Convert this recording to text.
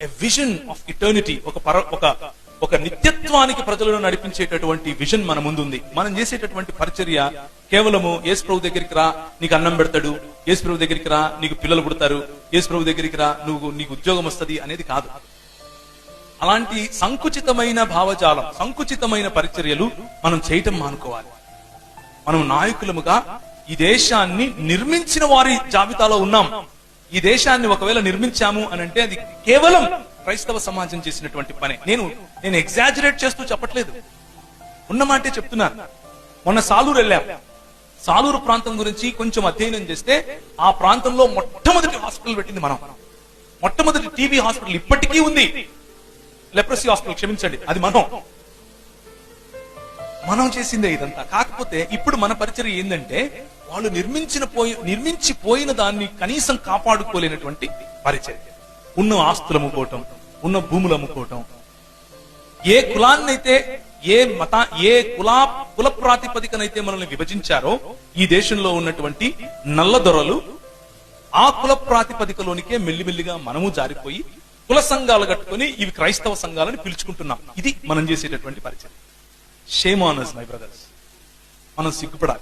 A vision of eternity ఒక పర ఒక ఒక నిత్యత్వానికి ప్రజలను నడిపించేటటువంటి విజన్ మన ముందుంది. మనం చేసేటటువంటి పరిచర్య కేవలము యేసు ప్రభు దగ్గరికి రా నీకు అన్నం పెడతాడు యేసు ప్రభు దగ్గరికి రా నీకు పిల్లలు పుడతారు యేసు ప్రభు దగ్గరికి రా నువ్వు నీకు ఉద్యోగం వస్తది అనేది కాదు. అలాంటి సంకుచితమైన భావజాలం సంకుచితమైన పరిచర్యలు మనం చేయటం మానుకోవాలి. మనం నాయకులముగా ఈ దేశాన్ని నిర్మించిన వారి జాబితాలో ఉన్నాం. ఈ దేశాన్ని ఒకవేళ నిర్మించాము అని అంటే అది కేవలం క్రైస్తవ సమాజం చేసినటువంటి పనే. నేను నేను ఎగ్జాజరేట్ చేస్తూ చెప్పట్లేదు. ఉన్న మాటే చెప్తున్నాను మొన్న సాలూరు వెళ్ళాం. సాలూరు ప్రాంతం గురించి కొంచెం అధ్యయనం చేస్తే ఆ ప్రాంతంలో మొట్టమొదటి హాస్పిటల్ పెట్టింది మనం. మొట్టమొదటి టీబీ హాస్పిటల్ ఇప్పటికీ ఉంది. లెప్రసీ హాస్పిటల్ క్షమించండి అది మనం. మనం చేసిందే ఇదంతా. కాకపోతే ఇప్పుడు మన పరిచయం ఏంటంటే వాళ్ళు నిర్మించిన పోయి నిర్మించి పోయిన దాన్ని కనీసం కాపాడుకోలేనటువంటి పరిచయం. ఉన్న ఆస్తులు అమ్ముకోవటం ఉన్న భూములు అమ్ముకోవటం ఏ కులాన్నైతే ఏ మత ఏ కులా కుల ప్రాతిపదికనైతే మనల్ని విభజించారో ఈ దేశంలో ఉన్నటువంటి నల్ల దొరలు ఆ కుల ప్రాతిపదికలోనికే మెల్లిమెల్లిగా మనము జారిపోయి కుల సంఘాలు కట్టుకొని ఇవి క్రైస్తవ సంఘాలని పిలుచుకుంటున్నాం. ఇది మనం చేసేటటువంటి పరిచయం. షేమ్ ఆనర్స్ మై బ్రదర్స్ మనం సిగ్గుపడాలి.